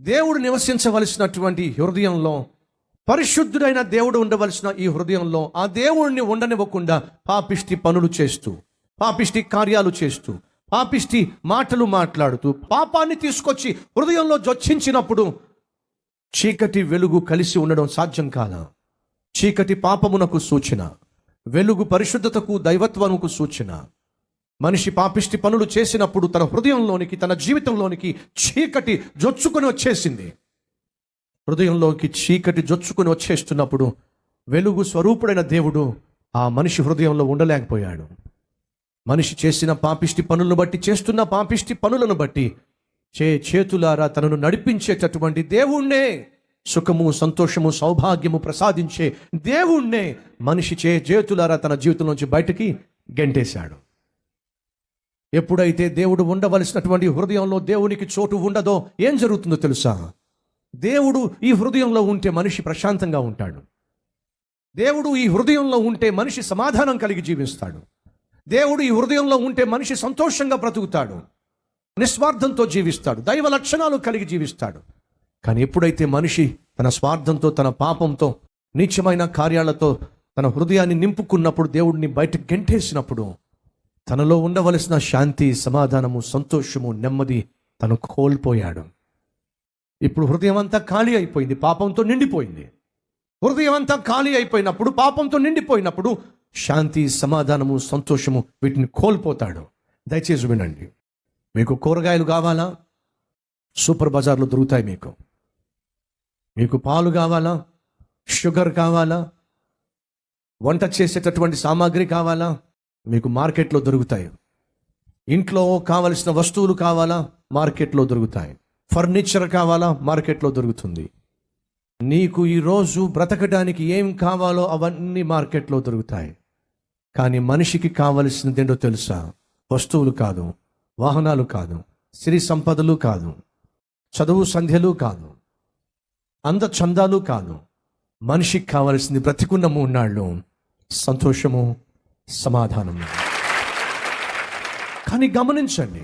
దేవుడు నివసించవలసినటువంటి హృదయంలో పరిశుద్ధుడైన దేవుడు ఉండవలసిన ఈ హృదయంలో ఆ దేవుడిని ఉండనివ్వకుండా పాపిష్టి పనులు చేస్తూ పాపిష్టి కార్యాలు చేస్తూ పాపిష్టి మాటలు మాట్లాడుతూ పాపాన్ని తీసుకొచ్చి హృదయంలో జొచ్చించినప్పుడు చీకటి వెలుగు కలిసి ఉండడం సాధ్యం కాదా చీకటి పాపమునకు సూచన వెలుగు పరిశుద్ధతకు దైవత్వముకు సూచన. మనిషి పాపిష్టి పనులు చేసినప్పుడు తన హృదయంలోనికి తన జీవితంలోనికి చీకటి జొచ్చుకొని వచ్చేసింది. హృదయంలోకి చీకటి జొచ్చుకొని వచ్చేస్తున్నప్పుడు వెలుగు స్వరూపుడైన దేవుడు ఆ మనిషి హృదయంలో ఉండలేకపోయాడు. మనిషి చేసిన పాపిష్టి పనులను బట్టి చేస్తున్న పాపిష్టి పనులను బట్టి చే చేతులారా తనను నడిపించేటటువంటి దేవుణ్ణే సుఖము సంతోషము సౌభాగ్యము ప్రసాదించే దేవుణ్ణే మనిషి చే చేతులారా తన జీవితంలోంచి బయటికి గెంటేశాడు. ఎప్పుడైతే దేవుడు ఉండవలసినటువంటి హృదయంలో దేవునికి చోటు ఉండదో ఏం జరుగుతుందో తెలుసా? దేవుడు ఈ హృదయంలో ఉంటే మనిషి ప్రశాంతంగా ఉంటాడు. దేవుడు ఈ హృదయంలో ఉంటే మనిషి సమాధానం కలిగి జీవిస్తాడు. దేవుడు ఈ హృదయంలో ఉంటే మనిషి సంతోషంగా బ్రతుకుతాడు. నిస్వార్థంతో జీవిస్తాడు. దైవ లక్షణాలు కలిగి జీవిస్తాడు. కానీ ఎప్పుడైతే మనిషి తన స్వార్థంతో తన పాపంతో నీచమైన కార్యాలతో తన హృదయాన్ని నింపుకున్నప్పుడు దేవుడిని బయట గెంటేసినప్పుడు తనలో ఉండవలసిన శాంతి సమాధానము సంతోషము నెమ్మది తను కోల్పోయాడు. ఇప్పుడు హృదయం అంతా ఖాళీ అయిపోయింది పాపంతో నిండిపోయింది. హృదయం అంతా ఖాళీ అయిపోయినప్పుడు పాపంతో నిండిపోయినప్పుడు శాంతి సమాధానము సంతోషము వీటిని కోల్పోతాడు. దయచేసి వినండి. మీకు కూరగాయలు కావాలా? సూపర్ బజార్లో దొరుకుతాయి మీకు. మీకు పాలు కావాలా? షుగర్ కావాలా? వంట చేసేటటువంటి సామాగ్రి కావాలా? మీకు మార్కెట్లో దొరుకుతాయి. ఇంట్లో కావలసిన వస్తువులు కావాలా? మార్కెట్లో దొరుకుతాయి. ఫర్నిచర్ కావాలా? మార్కెట్లో దొరుకుతుంది. నీకు ఈరోజు బ్రతకడానికి ఏం కావాలో అవన్నీ మార్కెట్లో దొరుకుతాయి. కానీ మనిషికి కావలసినది ఏంటో తెలుసా? వస్తువులు కాదు వాహనాలు కాదు సిరి సంపదలు కాదు చదువు సంధ్యలు కాదు అంద చందాలు కాదు. మనిషికి కావలసింది బ్రతికున్న మూన్నాళ్ళు సంతోషము సమాధానం. కానీ గమనించండి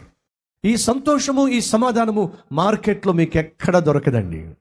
ఈ సంతోషము ఈ సమాధానము మార్కెట్లో మీకు ఎక్కడ దొరకదండి.